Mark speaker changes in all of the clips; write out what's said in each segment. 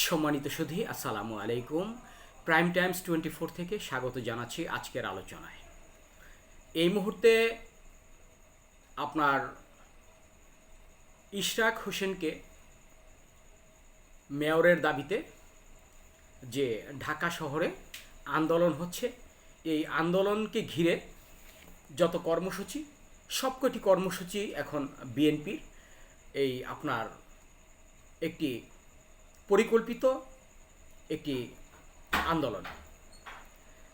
Speaker 1: সম্মানিত সুধী, আসসালামু আলাইকুম। প্রাইম টাইমস টোয়েন্টি ফোর থেকে স্বাগত জানাচ্ছি আজকের আলোচনায়। এই মুহূর্তে আপনার ইশরাক হোসেনকে মেয়রের দাবিতে যে ঢাকা শহরে আন্দোলন হচ্ছে, এই আন্দোলনকে ঘিরে যত কর্মসূচি, সবকটি কর্মসূচি এখন বিএনপির, এই আপনার একটি পরিকল্পিত একটি আন্দোলন।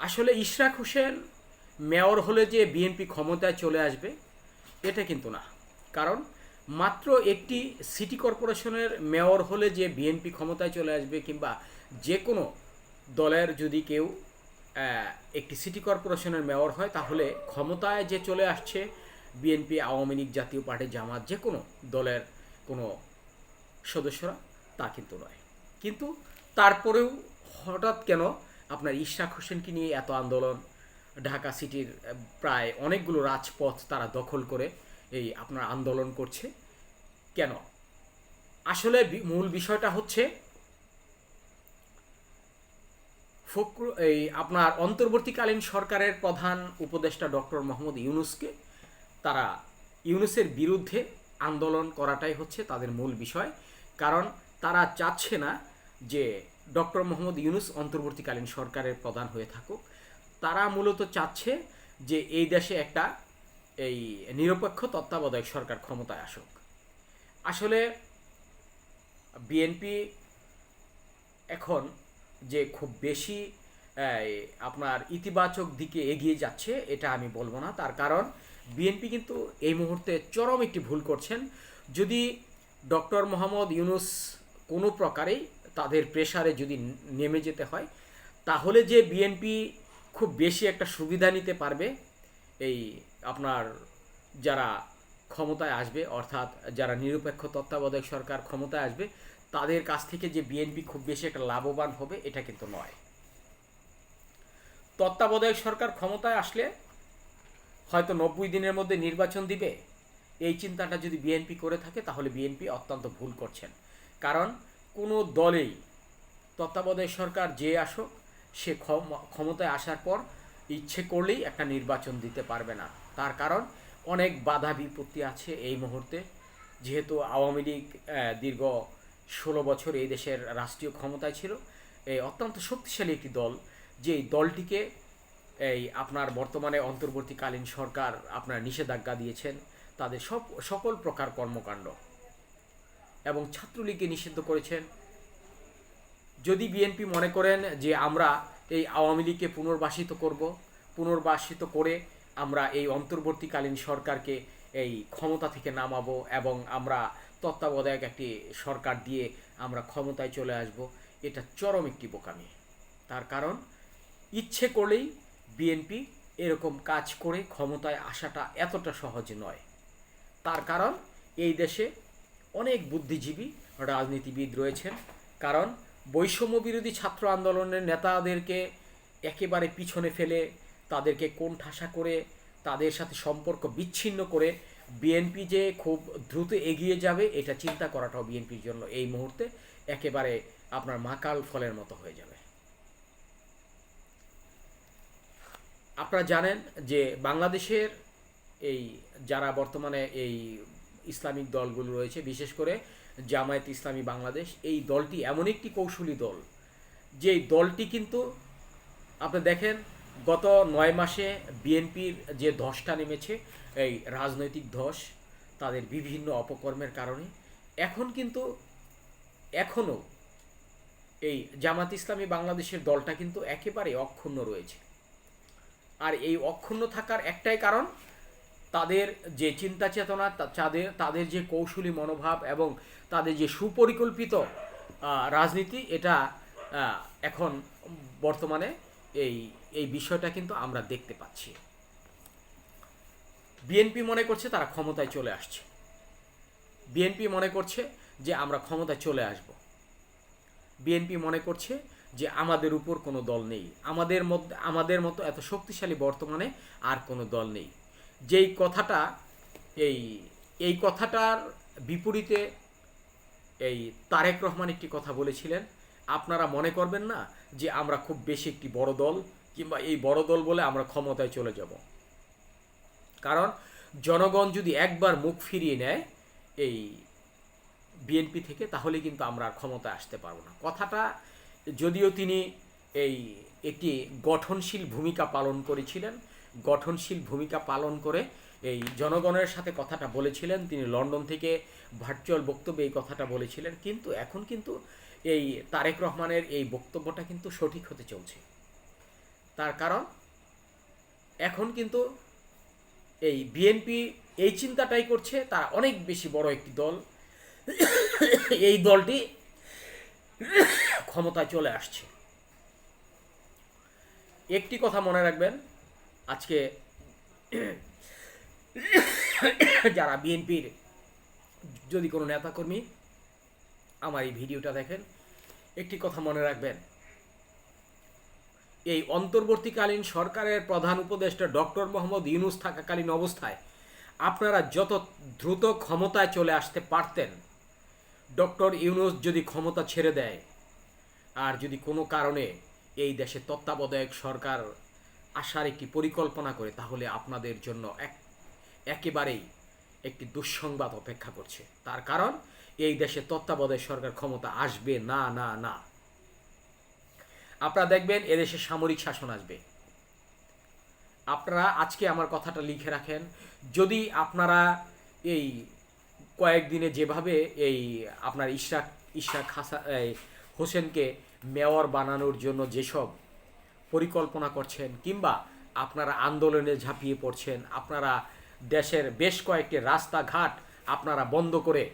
Speaker 1: আসলে ইশরাক হোসেন মেয়র হলে যে বিএনপি ক্ষমতায় চলে আসবে, এটা কিন্তু না। কারণ মাত্র একটি সিটি কর্পোরেশনের মেয়র হলে যে বিএনপি ক্ষমতায় চলে আসবে কিংবা যে কোনো দলের যদি কেউ একটি সিটি কর্পোরেশনের মেয়র হয়, তাহলে ক্ষমতায় যে চলে আসছে বিএনপি, আওয়ামী লীগ, জাতীয় পার্টি, জামাত, যে কোনো দলের কোনো সদস্যরা তা কিন্তু নয়। কিন্তু তারপরেও হঠাৎ কেন আপনার ইশরাক হোসেনকে নিয়ে এত আন্দোলন, ঢাকা সিটির প্রায় অনেকগুলো রাজপথ তারা দখল করে এই আপনার আন্দোলন করছে, কেন? আসলে মূল বিষয়টা হচ্ছে ফখরু এই আপনার অন্তর্বর্তীকালীন সরকারের প্রধান উপদেষ্টা ডক্টর মোহাম্মদ ইউনুসকে তারা ইউনুসের বিরুদ্ধে আন্দোলন করাটাই হচ্ছে তাদের মূল বিষয়। কারণ তারা চাচ্ছে না যে ডক্টর মোহাম্মদ ইউনুস অন্তর্বর্তীকালীন সরকারের প্রধান হয়ে থাকুক। তারা মূলত চাচ্ছে যে এই দেশে একটা এই নিরপেক্ষ তত্ত্বাবধায়ক সরকার ক্ষমতায় আসুক। আসলে বিএনপি এখন যে খুব বেশি আপনার ইতিবাচক দিকে এগিয়ে যাচ্ছে, এটা আমি বলব না। তার কারণ বিএনপি কিন্তু এই মুহূর্তে চরম একটি ভুল করছেন। যদি ডক্টর মোহাম্মদ ইউনুস কোনো প্রকারেই তাদের প্রেশারে যদি নেমে যেতে হয়, তাহলে যে বিএনপি খুব বেশি একটা সুবিধা নিতে পারবে, এই আপনার যারা ক্ষমতায় আসবে, অর্থাৎ যারা নিরপেক্ষ তত্ত্বাবধায়ক সরকার ক্ষমতায় আসবে, তাদের কাছ থেকে যে বিএনপি খুব বেশি একটা লাভবান হবে, এটা কিন্তু নয়। তত্ত্বাবধায়ক সরকার ক্ষমতায় আসলে হয়তো নব্বই দিনের মধ্যে নির্বাচন দিবে, এই চিন্তাটা যদি বিএনপি করে থাকে, তাহলে বিএনপি অত্যন্ত ভুল করছেন। কারণ কোনো দলেই তত্ত্বাবধায়ক সরকার যে আসুক, সে ক্ষম- ক্ষমতায় আসার পর ইচ্ছে করলেই একটা নির্বাচন দিতে পারবে না। তার কারণ অনেক বাধা বিপত্তি আছে এই মুহূর্তে। যেহেতু আওয়ামী লীগ দীর্ঘ ষোলো বছর এই দেশের রাষ্ট্রীয় ক্ষমতায় ছিল এই অত্যন্ত শক্তিশালী একটি দল। যে দলটিকে এই আপনার বর্তমানে অন্তর্বর্তীকালীন সরকার আপনার নিষেধাজ্ঞা দিয়েছেন, তাদের সব, সকল প্রকার কর্মকাণ্ড। এবং ছাত্রলীগকে নিষিদ্ধ করেছেন। যদি বিএনপি মনে করেন যে আমরা এই আওয়ামী লীগকে পুনর্বাসিত করব, পুনর্বাসিত করে আমরা এই অন্তর্বর্তীকালীন সরকারকে এই ক্ষমতা থেকে নামাবো এবং আমরা তত্ত্বাবধায়ক একটি সরকার দিয়ে আমরা ক্ষমতায় চলে আসব, এটা চরম একটি বোকামি। তার কারণ, ইচ্ছে করলেই বিএনপি এরকম কাজ করে ক্ষমতায় আসাটা এতটা সহজ নয়। তার কারণ, এই দেশে অনেক বুদ্ধিজীবী রাজনীতিবিদ রয়েছেন। কারণ বৈষম্য বিরোধী ছাত্র আন্দোলনের নেতাদেরকে একেবারে পিছনে ফেলে, তাদেরকে কোণঠাসা করে, তাদের সাথে সম্পর্ক বিচ্ছিন্ন করে বিএনপি যে খুব দ্রুত এগিয়ে যাবে, এটা চিন্তা করাটাও বিএনপির জন্য এই মুহূর্তে একেবারে আপনার মাকাল ফলের মতো হয়ে যাবে। আপনারা জানেন যে বাংলাদেশের এই যারা বর্তমানে এই ইসলামিক দলগুলো রয়েছে, বিশেষ করে জামায়াত ইসলামী বাংলাদেশ। এই দলটি এমন একটি কৌশলী দল, যে দলটি কিন্তু আপনি দেখেন, গত নয় মাসে বিএনপির যে ধসটা নেমেছে, এই রাজনৈতিক ধস, তাদের বিভিন্ন অপকর্মের কারণে, এখন কিন্তু, এখনও এই জামাত ইসলামী বাংলাদেশের দলটা কিন্তু একেবারে অক্ষুণ্ণ রয়েছে। আর এই অক্ষুণ্ণ থাকার একটাই কারণ তাদের যে চিন্তা চেতনা তাদের তাদের যে কৌশলী মনোভাব এবং তাদের যে সুপরিকল্পিত রাজনীতি, এটা এখন বর্তমানে এই এই বিষয়টা কিন্তু আমরা দেখতে পাচ্ছি। বিএনপি মনে করছে তারা ক্ষমতায় চলে আসছে। বিএনপি মনে করছে যে আমরা ক্ষমতায় চলে আসব। বিএনপি মনে করছে যে আমাদের উপর কোনো দল নেই। আমাদের মধ্যে, আমাদের মতো এত শক্তিশালী বর্তমানে আর কোনো দল নেই। যেই কথাটা, এই এই কথাটার বিপরীতে এই তারেক রহমান একটি কথা বলেছিলেন, আপনারা মনে করবেন না যে আমরা খুব বেশি একটি বড় দল কিংবা এই বড় দল বলে আমরা ক্ষমতায় চলে যাব। কারণ জনগণ যদি একবার মুখ ফিরিয়ে নেয় এই বিএনপি থেকে, তাহলে কিন্তু আমরা আর ক্ষমতায় আসতে পারব না। কথাটা যদিও তিনি এই একটি গঠনশীল ভূমিকা পালন করেছিলেন গঠনশীল ভূমিকা পালন করে এই জনগণের সাথে কথাটা বলেছিলেন। তিনি লন্ডন থেকে ভার্চুয়াল বক্তব্যে এই কথাটা বলেছিলেন। কিন্তু এখন কিন্তু এই তারেক রহমানের এই বক্তব্যটা কিন্তু সঠিক হতে চলছে। তার কারণ, এখন কিন্তু এই বিএনপি এই চিন্তাটাই করছে, তারা অনেক বেশি বড় একটি দল। এই দলটি ক্ষমতায় চলে আসছে। একটি কথা মনে রাখবেন আজকে যারা বিএনপির যদি কোনো নেতাকর্মী আমার এই ভিডিওটা দেখেন, একটি কথা মনে রাখবেন। এই অন্তর্বর্তীকালীন সরকারের প্রধান উপদেষ্টা ডক্টর মোহাম্মদ ইউনুস থাকাকালীন অবস্থায় আপনারা যত দ্রুত ক্ষমতায় চলে আসতে পারতেন, ডক্টর ইউনুস যদি ক্ষমতা ছেড়ে দেয়, আর যদি কোনো কারণে এই দেশে তত্ত্বাবধায়ক সরকার আসার একটি পরিকল্পনা করে তাহলে আপনাদের জন্য এক একেবারেই একটি দুঃসংবাদ অপেক্ষা করছে। তার কারণ, এই দেশে তত্ত্বাবধায়ক সরকার ক্ষমতা আসবে না না না। আপনারা দেখবেন এদেশে সামরিক শাসন আসবে। আপনারা আজকে আমার কথাটা লিখে রাখেন, যদি আপনারা এই কয়েকদিনে যেভাবে এই আপনার ইশরাক ইশরাক হাসা হোসেনকে মেয়র বানানোর জন্য যেসব পরিকল্পনা করছেন কিংবা আপনারা আন্দোলনে ঝাঁপিয়ে পড়ছেন, আপনারা দেশের বেশ কয়েকটি রাস্তাঘাট আপনারা বন্ধ করে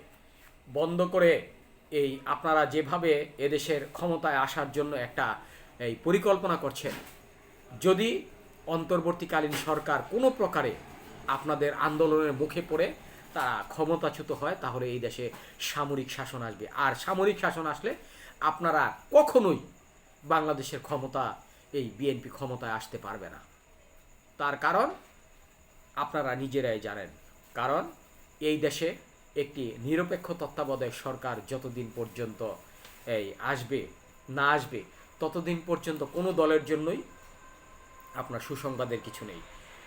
Speaker 1: বন্ধ করে এই আপনারা যেভাবে এদেশের ক্ষমতায় আসার জন্য একটা এই পরিকল্পনা করছেন, যদি অন্তর্বর্তীকালীন সরকার কোনো প্রকারে আপনাদের আন্দোলনের মুখে পড়ে, তারা ক্ষমতাচ্যুত হয়, তাহলে এই দেশে সামরিক শাসন আসবে। আর সামরিক শাসন আসলে আপনারা কখনোই বাংলাদেশের ক্ষমতা এই বিএনপি ক্ষমতায় আসতে পারবে না। তার কারণ আপনারা নিজেরাই জানেন। কারণ এই দেশে একটি নিরপেক্ষ তত্ত্বাবধায়ক সরকার যতদিন পর্যন্ত এই আসবে, না আসবে, ততদিন পর্যন্ত কোনো দলের জন্যই আপনার সুসংবাদের কিছু নেই।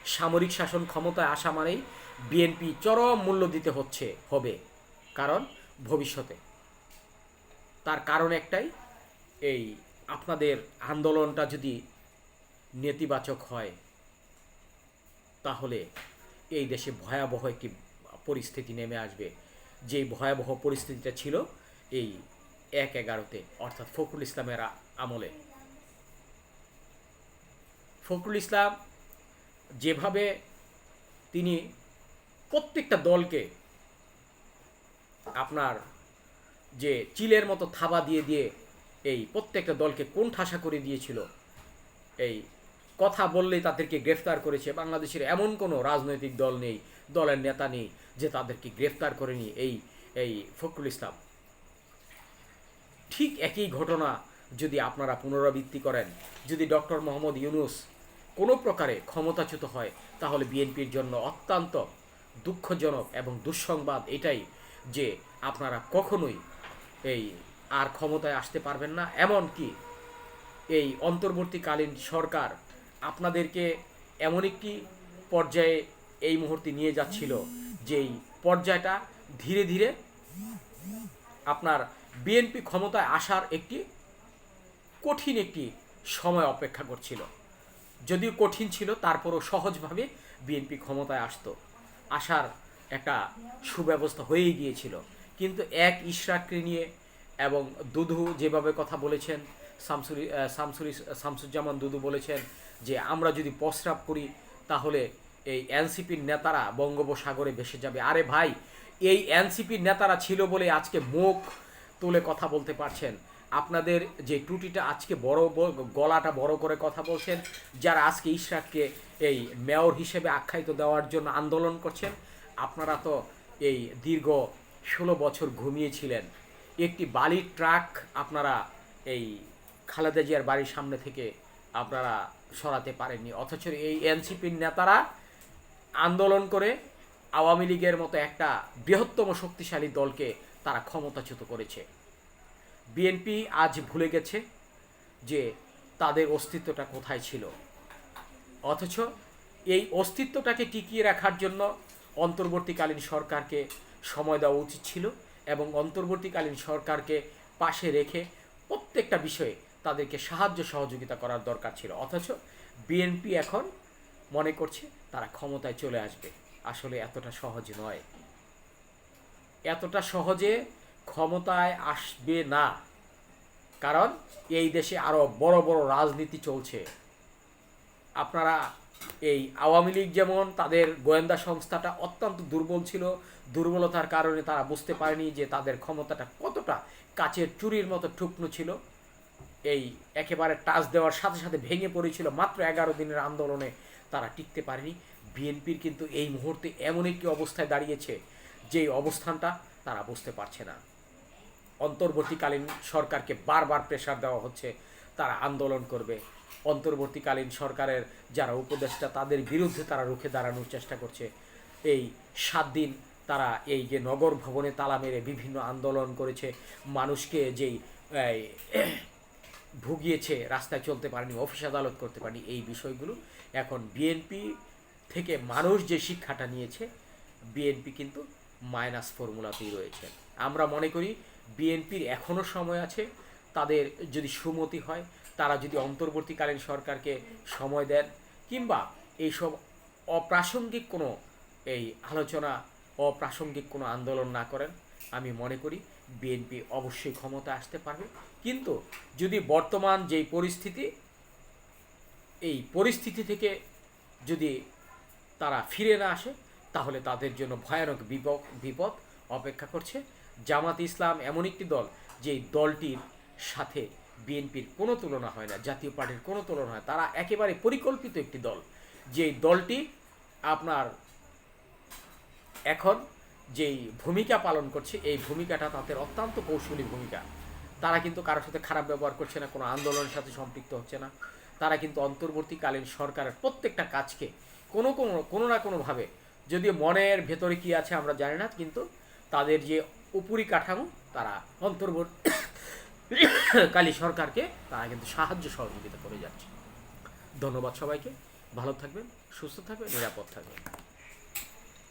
Speaker 1: সামরিক শাসন ক্ষমতায় আসা মানেই বিএনপি চরম মূল্য দিতে হচ্ছে, হবে। কারণ ভবিষ্যতে। তার কারণ একটাই, এই আপনাদের আন্দোলনটা যদি নেতিবাচক হয়, তাহলে এই দেশে ভয়াবহ একটি পরিস্থিতি নেমে আসবে। যেই ভয়াবহ পরিস্থিতিটা ছিল এই এক এগারোতে, অর্থাৎ ফখরুল ইসলামের আমলে। ফখরুল ইসলাম যেভাবে তিনি প্রত্যেকটা দলকে আপনার যে চিলের মতো থাবা দিয়ে দিয়ে এই প্রত্যেকটা দলকে কোন ঠাসা করে দিয়েছিল। এই কথা বললেই তাদেরকে গ্রেফতার করেছে। বাংলাদেশের এমন কোনো রাজনৈতিক দল নেই, দলের নেতা নেই, যে তাদেরকে গ্রেফতার করেনি এই এই ফখরুল ইসলাম। ঠিক একই ঘটনা যদি আপনারা পুনরাবৃত্তি করেন, যদি ডক্টর মোহাম্মদ ইউনুস কোনো প্রকারে ক্ষমতাচ্যুত হয়, তাহলে বিএনপির জন্য অত্যন্ত দুঃখজনক এবং দুঃসংবাদ এটাই যে আপনারা কখনোই এই আর ক্ষমতায় আসতে পারবেন না। এমন কি এই অন্তর্বর্তীকালীন সরকার আপনাদেরকে এমন একটি পর্যায়ে এই মুহূর্তে নিয়ে যাচ্ছিল, যেই পর্যায়টা ধীরে ধীরে আপনার বিএনপি ক্ষমতায় আসার একটি কঠিন একটি সময় অপেক্ষা করছিল। যদিও কঠিন ছিল, তারপরও সহজভাবে বিএনপি ক্ষমতায় আসতো। আসার একটা সুব্যবস্থা হয়েই গিয়েছিল। কিন্তু এক ইশরাককে নিয়ে এবং দুধু যেভাবে কথা বলেছেন, শামসুরি শামসুরি, শামসুজ্জামান দুদু বলেছেন যে, আমরা যদি প্রস্রাব করি, তাহলে এই এনসিপির নেতারা বঙ্গোপসাগরে ভেসে যাবে। আরে ভাই, এই এনসিপির নেতারা ছিল বলে আজকে মুখ তুলে কথা বলতে পারছেন। আপনাদের যে ত্রুটিটা আজকে বড় গলাটা বড় করে কথা বলছেন, যারা আজকে ইশরাককে এই মেয়র হিসেবে আখ্যায়িত দেওয়ার জন্য আন্দোলন করছেন, আপনারা তো এই দীর্ঘ ষোলো বছর ঘুমিয়েছিলেন। একটি বালির ট্রাক আপনারা এই খালেদা জিয়ার বাড়ির সামনে থেকে আপনারা সরাতে পারেননি। অথচ এই এনসিপির নেতারা আন্দোলন করে আওয়ামী লীগের মতো একটা বৃহত্তম শক্তিশালী দলকে তারা ক্ষমতাচ্যুত করেছে। বিএনপি আজ ভুলে গেছে যে তাদের অস্তিত্বটা কোথায় ছিল। অথচ এই অস্তিত্বটাকে টিকিয়ে রাখার জন্য অন্তর্বর্তীকালীন সরকারকে সময় দেওয়া উচিত ছিল। এবং অন্তর্বর্তীকালীন সরকারকে পাশে রেখে প্রত্যেকটা বিষয়ে তাদেরকে সাহায্য সহযোগিতা করার দরকার ছিল। অথচ বিএনপি এখন মনে করছে তারা ক্ষমতায় চলে আসবে। আসলে এতটা সহজ নয়। এতটা সহজে ক্ষমতায় আসবে না। কারণ এই দেশে আরও বড় বড় রাজনীতি চলছে। আপনারা এই আওয়ামী লীগ যেমন তাদের গোয়েন্দা সংস্থাটা অত্যন্ত দুর্বল ছিল, দুর্বলতার কারণে তারা বুঝতে পারেনি যে তাদের ক্ষমতাটা কতটা কাচের চুরির মতো ঠুকনো ছিল। এই একেবারে টাচ দেওয়ার সাথে সাথে ভেঙে পড়েছিল মাত্র এগারো দিনের আন্দোলনে তারা টিকতে পারেনি। বিএনপির কিন্তু এই মুহূর্তে এমন একটি অবস্থায় দাঁড়িয়েছে যেই অবস্থানটা তারা বুঝতে পারছে না। অন্তর্বর্তীকালীন সরকারকে বারবার প্রেশার দেওয়া হচ্ছে, তারা আন্দোলন করবে। অন্তর্বর্তীকালীন সরকারের যারা উপদেষ্টা, তাদের বিরুদ্ধে তারা রুখে দাঁড়ানোর চেষ্টা করছে। এই সাত দিন তারা এই যে নগর ভবনে তালা মেরে বিভিন্ন আন্দোলন করেছে। মানুষকে যেই ভুগিয়েছে, রাস্তায় চলতে পারেনি, অফিস আদালত করতে পারেনি, এই বিষয়গুলো এখন বিএনপি থেকে মানুষ যে শিক্ষাটা নিয়েছে, বিএনপি কিন্তু মাইনাস ফর্মুলাতেই রয়েছে। আমরা মনে করি বিএনপির এখনও সময় আছে, তাদের যদি সুমতি হয় তারা যদি অন্তর্বর্তীকালীন সরকারকে সময় দেন কিংবা এইসব অপ্রাসঙ্গিক কোনো এই আলোচনা, অপ্রাসঙ্গিক কোনো আন্দোলন না করেন, আমি মনে করি বিএনপি অবশ্যই ক্ষমতা আসতে পারবে। কিন্তু যদি বর্তমান যেই পরিস্থিতি, এই পরিস্থিতি থেকে যদি তারা ফিরে না আসে, তাহলে তাদের জন্য ভয়ানক বিপদ বিপদ অপেক্ষা করছে। জামাত ইসলাম এমন একটি দল, যেই দলটির সাথে বিএনপির কোনো তুলনা হয় না, জাতীয় পার্টির কোনো তুলনা হয় তারা একেবারে পরিকল্পিত একটি দল। যে দলটি আপনার এখন যেই ভূমিকা পালন করছে, এই ভূমিকাটা তাদের অত্যন্ত কৌশলী ভূমিকা। তারা কিন্তু কারোর সাথে খারাপ ব্যবহার করছে না, কোনো আন্দোলনের সাথে সম্পৃক্ত হচ্ছে না। তারা কিন্তু অন্তর্বর্তীকালীন সরকারের প্রত্যেকটা কাজকে কোনো কোনো কোনো না কোনোভাবে, যদিও মনের ভেতরে কি আছে আমরা জানি না, কিন্তু তাদের যে উপরি কাঠামো তারা অন্তর্বর্তীকালী সরকারকে তারা কিন্তু সাহায্য সহযোগিতা করে যাচ্ছে। ধন্যবাদ সবাইকে। ভালো থাকবেন, সুস্থ থাকবেন, নিরাপদ থাকবেন।